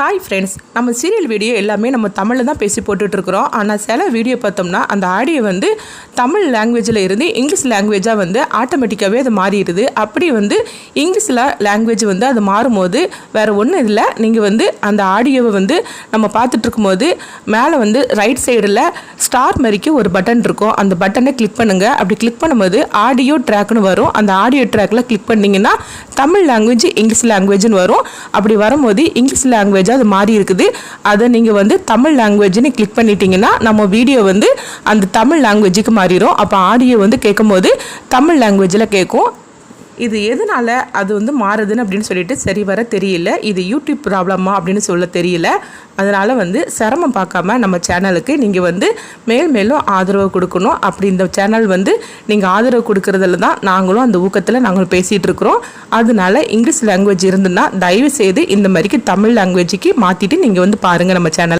Hi friends நம்ம serial video எல்லாமே நம்ம தமிழில் தான் பேசி போட்டுட்ருக்குறோம். ஆனால் சில வீடியோ பார்த்தோம்னா அந்த ஆடியோ வந்து தமிழ் லாங்குவேஜில் இருந்து இங்கிலீஷ் லாங்குவேஜாக வந்து ஆட்டோமேட்டிக்காகவே அது மாறிடுது. அப்படி வந்து இங்கிலீஷில் லாங்குவேஜ் வந்து அது மாறும்போது வேறு ஒன்றும் இல்லை. நீங்கள் வந்து அந்த ஆடியோவை வந்து நம்ம பார்த்துட்ருக்கும்போது மேலே வந்து ரைட் சைடில் ஸ்டார் மாதிரிக்கு ஒரு பட்டன் இருக்கும். அந்த பட்டனை கிளிக் பண்ணுங்கள் அப்படி கிளிக் பண்ணும்போது ஆடியோ ட்ராக்னு வரும். அந்த ஆடியோ ட்ராக்கில் கிளிக் பண்ணிங்கன்னா தமிழ் லாங்குவேஜ் இங்கிலீஷ் லாங்குவேஜ்னு வரும். அப்படி வரும்போது இங்கிலீஷ் லாங்குவேஜ் லாங்குவேஜாக அது மாறி இருக்குது. அதை நீங்கள் வந்து தமிழ் லாங்குவேஜ்னு கிளிக் பண்ணிட்டீங்கன்னா நம்ம வீடியோ வந்து அந்த தமிழ் லாங்குவேஜுக்கு மாறிடும் அப்போ ஆடியோ வந்து கேட்கும்போது தமிழ் லாங்குவேஜில் கேட்கும். இது எதனால் அது வந்து மாறுதுன்னு அப்படின்னு சொல்லிட்டு சரி வர தெரியல. இது யூடியூப் ப்ராப்ளமா அப்படின்னு சொல்ல தெரியல. அதனால் வந்து சிரமம் பார்க்காம நம்ம சேனலுக்கு நீங்கள் வந்து மேல் மேலும் ஆதரவு கொடுக்கணும். அப்படி இந்த சேனல் வந்து நீங்கள் ஆதரவு கொடுக்கறதுல தான் நாங்களும் அந்த ஊக்கத்தில் நாங்கள் பேசிகிட்டு இருக்கிறோம். அதனால இங்கிலீஷ் லாங்குவேஜ் இருந்துன்னா தயவு செய்து இந்த மாதிரிக்கு தமிழ் லாங்குவேஜுக்கு மாற்றிட்டு நீங்கள் வந்து பாருங்கள் நம்ம சேனல்.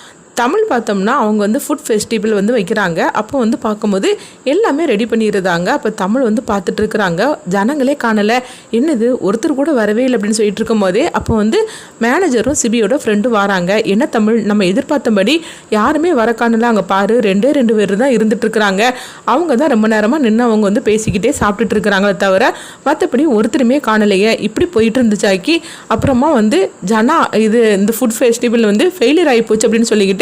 தமிழ் பார்த்தோம்னா அவங்க வந்து ஃபுட் ஃபெஸ்டிவல் வந்து வைக்கிறாங்க. அப்போ வந்து பார்க்கும்போது எல்லாமே ரெடி பண்ணிடுறாங்க. அப்போ தமிழ் வந்து பார்த்துட்டு இருக்கிறாங்க ஜனங்களே காணலை. என்னது? ஒருத்தர் கூட வரவே இல்லை அப்படின்னு சொல்லிட்டு இருக்கும்போதே அப்போ வந்து மேனேஜரும் சிபியோட ஃப்ரெண்டும் வராங்க. என்ன தமிழ்? நம்ம எதிர்பார்த்தபடி யாருமே வர காணல. அங்கே பாரு ரெண்டே ரெண்டு பேர் தான் இருந்துட்டு இருக்கிறாங்க அவங்க தான் ரொம்ப நேரமாக நின்று அவங்க வந்து பேசிக்கிட்டே சாப்பிட்டுட்டு இருக்கிறாங்களே தவிர மற்றபடி ஒருத்தருமே காணலையே. இப்படி போயிட்டு இருந்துச்சாக்கி அப்புறமா வந்து ஜனா இது இந்த ஃபுட் ஃபெஸ்டிவல் வந்து ஃபெயிலியர் ஆகி போச்சு அப்படின்னு சொல்லிக்கிட்டு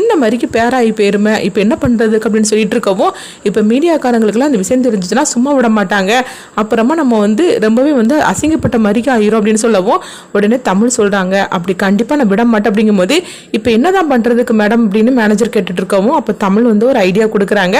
இந்த மாதிரிக்கு பேராயி போயிருமே இப்போ என்ன பண்ணுறதுக்கு அப்படின்னு சொல்லிட்டு இருக்கவும் இப்போ மீடியாக்காரங்களுக்குலாம் அந்த விஷயம் தெரிஞ்சுச்சுன்னா சும்மா விட மாட்டாங்க. அப்புறமா நம்ம வந்து ரொம்பவே வந்து அசிங்கப்பட்ட மாதிரிக்கு ஆயிரும் அப்படின்னு சொல்லவும் உடனே தமிழ் சொல்கிறாங்க அப்படி கண்டிப்பாக நான் விட மாட்டேன் அப்படிங்கும்போது இப்போ என்னதான் பண்ணுறதுக்கு மேடம் அப்படின்னு மேனேஜர் கேட்டுட்டு இருக்கவும் அப்போ தமிழ் வந்து ஒரு ஐடியா கொடுக்குறாங்க.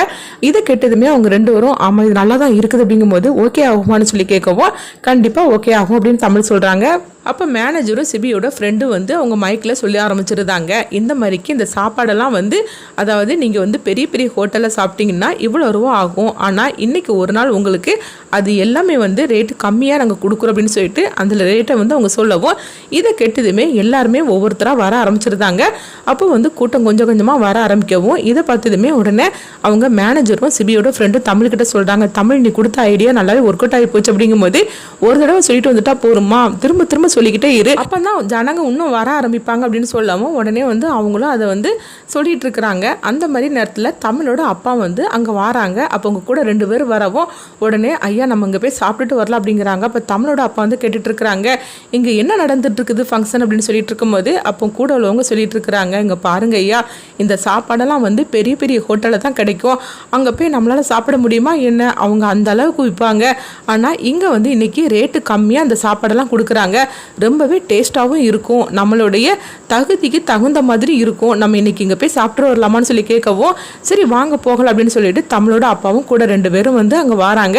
இதை கேட்டதுமே அவங்க ரெண்டு பேரும் ஆமாம் இது நல்லா தான் இருக்குது அப்படிங்கும்போது ஓகே ஆகுமான்னு சொல்லி கேட்கவும் கண்டிப்பாக ஓகே ஆகும் அப்படின்னு தமிழ் சொல்கிறாங்க அப்போ மேனேஜரும் சிபியோட ஃப்ரெண்டு வந்து அவங்க மைக்கில் சொல்லி ஆரம்பிச்சிருந்தாங்க. இந்த மாதிரிக்கு இந்த சாப்பாடெல்லாம் வந்து அதாவது நீங்கள் வந்து பெரிய பெரிய ஹோட்டலில் சாப்பிட்டீங்கன்னா இவ்வளோ ரூபா ஆகும். ஆனால் இன்றைக்கி ஒரு நாள் உங்களுக்கு அது எல்லாமே வந்து ரேட்டு கம்மியாக நாங்கள் கொடுக்குறோம் அப்படின்னு சொல்லிட்டு அந்த ரேட்டை வந்து அவங்க சொல்லவும் இதை கெட்டதுமே எல்லாருமே ஒவ்வொருத்தராக வர ஆரம்பிச்சிருந்தாங்க. அப்போ வந்து கூட்டம் கொஞ்சம் கொஞ்சமாக வர ஆரம்பிக்கவும் இதை பார்த்ததுமே உடனே அவங்க மேனேஜரும் சிபியோட ஃப்ரெண்டும் தமிழ்கிட்ட சொல்கிறாங்க தமிழ் நீ கொடுத்த ஐடியா நல்லாவே ஒர்க் அவுட் ஆகி போச்சு அப்படிங்கும்போது ஒரு தடவை சொல்லிட்டு வந்துட்டா போருமா திரும்ப திரும்ப சொல்லிக்கிட்டே இரு. அப்போ தான் ஜனங்க இன்னும் வர ஆரம்பிப்பாங்க அப்படின்னு சொல்லவும் உடனே வந்து அவங்களும் அதை வந்து சொல்லிட்டு இருக்கிறாங்க. அந்த மாதிரி நேரத்தில் தமிழோட அப்பா வந்து அங்கே வராங்க. அப்போ அவங்க கூட ரெண்டு பேர் வரவும் உடனே ஐயா நம்ம இங்கே போய் சாப்பிட்டுட்டு வரலாம் அப்படிங்கிறாங்க. அப்போ தமிழோட அப்பா வந்து கேட்டுட்ருக்குறாங்க. இங்கே என்ன நடந்துட்டுருக்குது ஃபங்க்ஷன் அப்படின்னு சொல்லிட்டு இருக்கும்போது அப்போ கூட உள்ளவங்க சொல்லிட்டு இருக்கிறாங்க இங்கே பாருங்க ஐயா இந்த சாப்பாடெல்லாம் வந்து பெரிய பெரிய ஹோட்டலில் தான் கிடைக்கும். அங்கே போய் நம்மளால் சாப்பிட முடியுமா என்ன? அவங்க அந்த அளவுக்கு விற்பாங்க ஆனால் இங்கே வந்து இன்னைக்கு ரேட்டு கம்மியாக அந்த சாப்பாடெல்லாம் கொடுக்குறாங்க. ரொம்பவே டேஸ்ட்டாகவும் இருக்கும். நம்மளுடைய தகுதிக்கு தகுந்த மாதிரி இருக்கும். நம்ம இன்றைக்கி இங்கே போய் சாப்பிட்டு வரலாமான்னு சொல்லி கேட்கவும் சரி வாங்க போகலாம் அப்படின்னு சொல்லிட்டு தமிழோட அப்பாவும் கூட ரெண்டு பேரும் வந்து அங்கே வராங்க.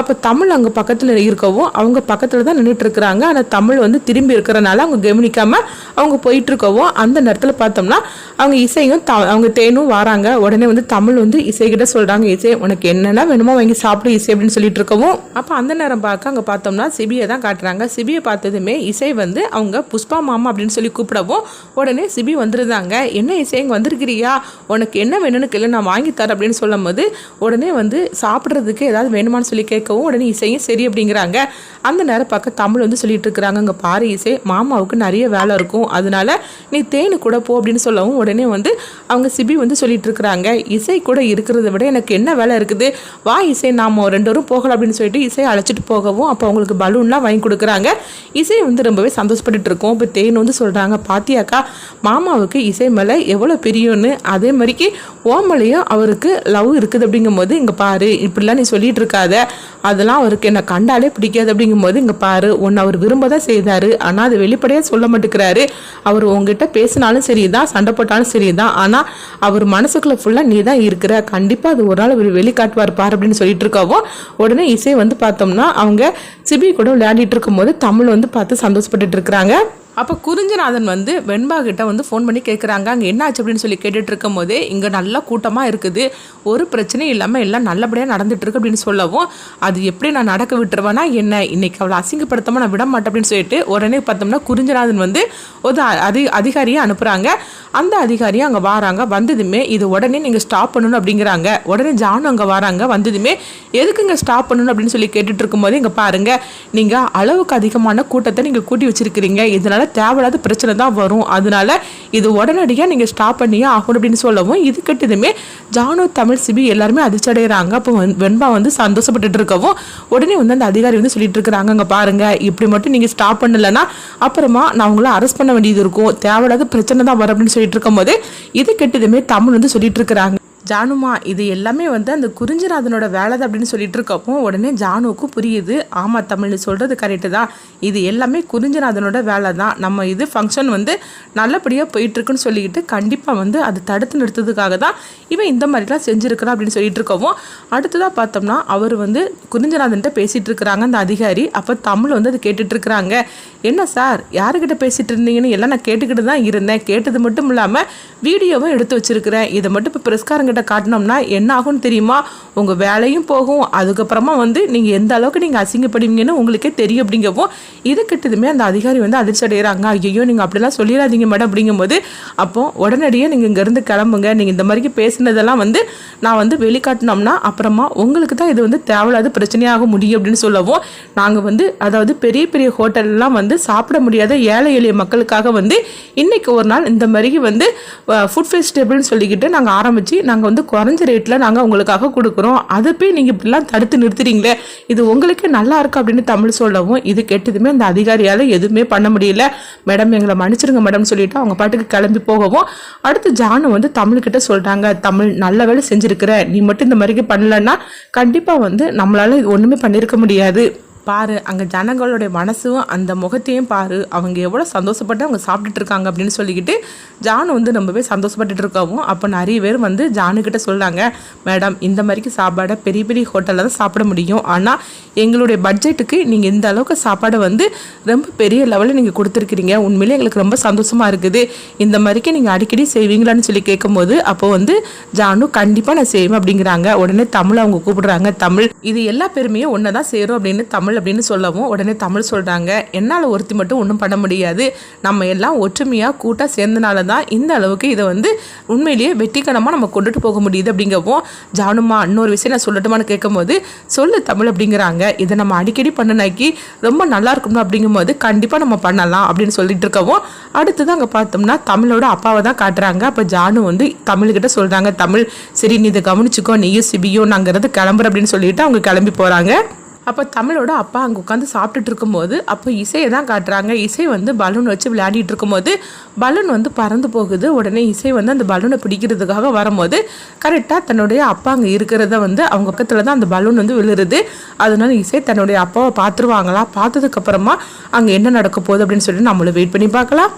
அப்போ தமிழ் அங்கே பக்கத்தில் இருக்கவும் அவங்க பக்கத்தில் தான் நின்றுட்டு இருக்கிறாங்க ஆனால் தமிழ் வந்து திரும்பி இருக்கிறனால அவங்க கவனிக்காமல் அவங்க போயிட்டுருக்கவும் அந்த நேரத்தில் பார்த்தோம்னா அவங்க இசையும் த அவங்க தேனும் வராங்க. உடனே வந்து தமிழ் வந்து இசைக்கிட்ட சொல்கிறாங்க இசை உனக்கு என்னென்ன வேணுமோ வாங்கி சாப்பிடு இசை அப்படின்னு சொல்லிட்டு இருக்கவும் அப்போ அந்த நேரம் பார்க்க அங்கே பார்த்தோம்னா சிபியை தான் காட்டுறாங்க. சிபியை பார்த்ததுமே இசை வந்து அவங்க புஷ்பா மாமா அப்படின்னு சொல்லி கூப்பிடவும் உடனே சிபி வந்திருந்தாங்க. என்ன இசை இங்கே வந்திருக்கிறியா? உனக்கு என்ன வேணும்னு கேள்வி நான் வாங்கி தரேன் அப்படின்னு சொல்லும் போது உடனே வந்து சாப்பிட்றதுக்கு ஏதாவது வேணுமான்னு சொல்லி கேட்கவும் உடனே இசையும் சரி அப்படிங்கிறாங்க. அந்த நேரம் பார்க்க தமிழ் வந்து சொல்லிட்டு இருக்கிறாங்க அங்கே பாரு இசை மாமாவுக்கு நிறைய வேலை இருக்கும். அதனால நீ தேனு கூட போ அப்படின்னு சொல்லவும் உடனே வந்து அவங்க சிபி வந்து சொல்லிட்டு இருக்கிறாங்க. இசை கூட இருக்கிறத விட எனக்கு என்ன வேலை இருக்குது? வா இசை நாம ரெண்டு பேரும் போகலாம் அப்படின்னு சொல்லிட்டு இசை அழைச்சிட்டு போகவும் அப்போ அவங்களுக்கு பலூன்லாம் வாங்கி கொடுக்குறாங்க. இசை வந்து ரொம்பவே சந்தோஷப்பட்டுட்டு இருக்கோம். இப்போ தேன் வந்து சொல்கிறாங்க பாத்தியாக்கா மாமாவுக்கு இசை மேலே எவ்வளோ பிரியம்னு? அதே மாதிரிக்கு ஓமலையும் அவருக்கு லவ் இருக்குது அப்படிங்கும்போது இங்கே பாரு இப்படிலாம் நீ சொல்லிட்டு இருக்காத. அதெல்லாம் அவருக்கு என்னை கண்டாலே பிடிக்காது அப்படிங்கும்போது இங்கே பாரு ஒன்று அவர் விரும்ப தான் செய்தார். ஆனால் அது வெளிப்படையாக சொல்ல மாட்டேங்கிறாரு. அவர் உங்ககிட்ட பேசினாலும் சரி தான் சண்டை போட்டாலும் சரி தான் ஆனால் அவர் மனசுக்குள்ளே ஃபுல்லாக நீ தான் இருக்கிற. கண்டிப்பாக அது ஒரு நாள் அவர் வெளிக்காட்டுவார் பார் அப்படின்னு சொல்லிட்டு இருக்கவும் உடனே இசை வந்து பார்த்தோம்னா அவங்க சிபி கூட விளையாடிட்டு இருக்கும்போது தமிழ் வந்து பார்த்து சந்தோஷப்பட்டுட்டு இருக்கிறாங்க. அப்போ குறிஞ்சநாதன் வந்து வெண்பா கிட்ட வந்து ஃபோன் பண்ணி கேட்குறாங்க அங்கே என்ன ஆச்சு அப்படின்னு சொல்லி கேட்டுட்டு இருக்கும் போதே இங்கே நல்லா கூட்டமாக இருக்குது. ஒரு பிரச்சனையும் இல்லாமல் எல்லாம் நல்லபடியாக நடந்துட்டு இருக்கு அப்படின்னு சொல்லவும் அது எப்படி நான் நடக்க விட்டுருவேன்னா என்ன? இன்னைக்கு அவளை அசிங்கப்படுத்தாமல் நான் விட மாட்டேன் அப்படின்னு சொல்லிட்டு உடனே பார்த்தோம்னா குறிஞ்சநாதன் வந்து ஒரு அதி அதிகாரியை அனுப்புகிறாங்க அந்த அதிகாரியும் அங்கே வராங்க. வந்ததுமே இது உடனே நீங்கள் ஸ்டாப் பண்ணணும் அப்படிங்கிறாங்க. உடனே ஜானு அங்கே வராங்க. வந்ததுமே எதுக்கு இங்கே ஸ்டாப் பண்ணணும் அப்படின்னு சொல்லி கேட்டுட்டு இருக்கும்போது இங்கே பாருங்கள் நீங்கள் அளவுக்கு அதிகமான கூட்டத்தை நீங்கள் கூட்டி வச்சிருக்கிறீங்க. இதனால் தேவையில்லாத பிரச்சனை தான் வரும். அதனால இது உடனடியாக நீங்கள் ஸ்டாப் பண்ணியே ஆகணும் அப்படின்னு சொல்லவும் இது கெட்டதுமே ஜானு தமிழ் சிபி எல்லாருமே அதிர்ச்சடைகிறாங்க அப்போ அப்போ வெண்பா வந்து சந்தோஷப்பட்டுட்டு இருக்கவும் உடனே வந்து அந்த அதிகாரி வந்து சொல்லிட்டு இருக்கிறாங்க. அங்கே பாருங்க இப்படி மட்டும் நீங்கள் ஸ்டாப் பண்ணலைன்னா அப்புறமா நான் உங்களை அரெஸ்ட் பண்ண வேண்டியது இருக்கும். தேவையில்லாத பிரச்சனை தான் வரும். அப்படின்னு சொல்லிட்டு இருக்கும்போது இது கெட்டதுமே தமிழ் வந்து சொல்லிட்டு இருக்கிறாங்க. ஜானுமா இது எல்லாமே வந்து அந்த குறிஞ்சிநாதனோட வேலை தான் அப்படின்னு சொல்லிட்டு இருக்கப்போ உடனே ஜானுவுக்கும் புரியுது. ஆமாம் தமிழ் சொல்கிறது கரெக்டு தான். இது எல்லாமே குறிஞ்சிநாதனோட வேலை தான் நம்ம இது ஃபங்க்ஷன் வந்து நல்லபடியாக போயிட்டுருக்குன்னு சொல்லிக்கிட்டு கண்டிப்பாக வந்து அதை தடுத்து நிறுத்ததுக்காக தான் இவன் இந்த மாதிரிலாம் செஞ்சுருக்கிறான் அப்படின்னு சொல்லிட்டு இருக்கவும் அடுத்ததாக பார்த்தோம்னா அவர் வந்து குறிஞ்சிநாதன்ட்ட பேசிகிட்டு இருக்கிறாங்க அந்த அதிகாரி. அப்போ தமிழ் வந்து அது கேட்டுட்ருக்குறாங்க என்ன சார் யாருக்கிட்ட பேசிகிட்டு இருந்தீங்கன்னு எல்லாம் நான் கேட்டுக்கிட்டு தான் இருந்தேன். கேட்டது மட்டும் இல்லாமல் வீடியோவும் எடுத்து வச்சுருக்கிறேன். இதை மட்டும் இப்போ பிரஸ்காரங்கிட்ட கிட்ட காட்டினோம்னா என்ன ஆகும்னு தெரியுமா? உங்கள் வேலையும் போகும். அதுக்கப்புறமா வந்து நீங்கள் எந்த அளவுக்கு நீங்கள் அசிங்கப்படுவீங்கன்னு உங்களுக்கே தெரியும் அப்படிங்கப்போ இது கிட்டதுமே அந்த அதிகாரி வந்து அதிர்ச்சி அடைகிறாங்க. ஐயோ நீங்கள் அப்படிலாம் சொல்லிடாதீங்க மேடம் அப்படிங்கும்போது அப்போ உடனடியே நீங்கள் இங்கேருந்து கிளம்புங்க. நீங்கள் இந்த மாதிரிக்கு பேசினதெல்லாம் வந்து நான் வந்து வெளிக்காட்டினோம்னா அப்புறமா உங்களுக்கு தான் இது வந்து தேவையில்லாத பிரச்சனையாக முடியும் அப்படின்னு சொல்லவும் நாங்கள் வந்து அதாவது பெரிய பெரிய ஹோட்டல்லாம் வந்து சாப்பிட முடியாத ஏழை எளிய மக்களுக்காக வந்து இன்றைக்கி ஒரு நாள் இந்த மாதிரி வந்து ஃபுட் ஃபெஸ்டிவல்னு சொல்லிக்கிட்டு நாங்கள் ஆரம்பித்து நாங்கள் வந்து குறைஞ்ச ரேட்டில் நாங்கள் உங்களுக்காக கொடுக்குறோம். அதை போய் நீங்கள் இப்படிலாம் தடுத்து நிறுத்துறீங்களே இது உங்களுக்கே நல்லா இருக்கு அப்படின்னு தமிழ் சொல்லவும் இது கெட்டதுமே அந்த அதிகாரியால் எதுவுமே பண்ண முடியல. மேடம் எங்களை மன்னிச்சிருங்க மேடம் சொல்லிட்டு அவங்க பாட்டுக்கு கிளம்பி போகவும் அடுத்து ஜானு வந்து தமிழ்கிட்ட சொல்கிறாங்க தமிழ் நல்ல வேலை செஞ்சுருக்கிற நீ மட்டும் இந்த மாதிரிக்கு பண்ணலன்னா கண்டிப்பாக வந்து நம்மளால் ஒன்றுமே பண்ணியிருக்க முடியாது. பாரு அங்கே ஜனங்களுடைய மனசும் அந்த முகத்தையும் பாரு. அவங்க எவ்வளோ சந்தோஷப்பட்டு அவங்க சாப்பிட்டுட்டு இருக்காங்க அப்படின்னு சொல்லிக்கிட்டு ஜானு வந்து ரொம்பவே சந்தோஷப்பட்டுட்டு இருக்காவும் அப்போ நிறைய பேர் வந்து ஜானுக்கிட்ட சொல்கிறாங்க மேடம் இந்த மாதிரிக்கு சாப்பாடை பெரிய பெரிய ஹோட்டலில் தான் சாப்பிட முடியும். ஆனால் எங்களுடைய பட்ஜெட்டுக்கு நீங்கள் இந்த அளவுக்கு சாப்பாடை வந்து ரொம்ப பெரிய லெவலில் நீங்கள் கொடுத்துருக்கிறீங்க. உண்மையிலே எங்களுக்கு ரொம்ப சந்தோஷமாக இருக்குது. இந்த மாதிரிக்கு நீங்கள் அடிக்கடி செய்வீங்களான்னு சொல்லி கேட்கும்போது அப்போ வந்து ஜானு கண்டிப்பாக நான் செய்வேன் அப்படிங்கிறாங்க. உடனே தமிழ் அவங்க கூப்பிடுறாங்க. தமிழ் இது எல்லா பெருமையும் ஒன்று தான் சேரும் அப்படின்னு தமிழ் அப்படின்னு சொல்லவும் உடனே தமிழ் சொல்கிறாங்க என்னால் ஒருத்தி மட்டும் ஒன்றும் பண்ண முடியாது. நம்ம எல்லாம் ஒற்றுமையாக கூட்டாக சேர்ந்தனால தான் இந்த அளவுக்கு இதை வந்து உண்மையிலேயே வெற்றிகரமாக நம்ம கொண்டுட்டு போக முடியுது அப்படிங்கவும் ஜானுமா இன்னொரு விஷயம் நான் சொல்லட்டுமான்னு கேட்கும்போது சொல்லு தமிழ் அப்படிங்கிறாங்க. இதை நம்ம அடிக்கடி பண்ணினாக்கி ரொம்ப நல்லா இருக்கணும் அப்படிங்கும்போது கண்டிப்பாக நம்ம பண்ணலாம் அப்படின்னு சொல்லிட்டு இருக்கவும் அடுத்தது அங்கே பார்த்தோம்னா தமிழோட அப்பாவை தான் காட்டுறாங்க. அப்போ ஜானு வந்து தமிழ்கிட்ட சொல்கிறாங்க தமிழ் சரி நீ இதை கவனிச்சுக்கோ நீயும் சிபியும் நாங்கிறது கிளம்புற அப்படின்னு சொல்லிட்டு அவங்க கிளம்பி போகிறாங்க அப்போ தமிழோட அப்பா அங்கே உட்காந்து சாப்பிட்டுட்டு இருக்கும்போது அப்போ இசையை தான் காட்டுறாங்க. இசை வந்து பலூன் வச்சு விளையாடிட்டு இருக்கும்போது பலூன் வந்து பறந்து போகுது. உடனே இசை வந்து அந்த பலூனை பிடிக்கிறதுக்காக வரும்போது கரெக்டாக தன்னுடைய அப்பா அங்கே இருக்கிறத வந்து அவங்க பக்கத்தில் தான் அந்த பலூன் வந்து விழுறது. அதனால இசை தன்னுடைய அப்பாவை பார்த்துருவாங்களா? பார்த்ததுக்கப்புறமா அங்கே என்ன நடக்க போகுது அப்படின்னு சொல்லி நம்மளும் வெயிட் பண்ணி பார்க்கலாம்.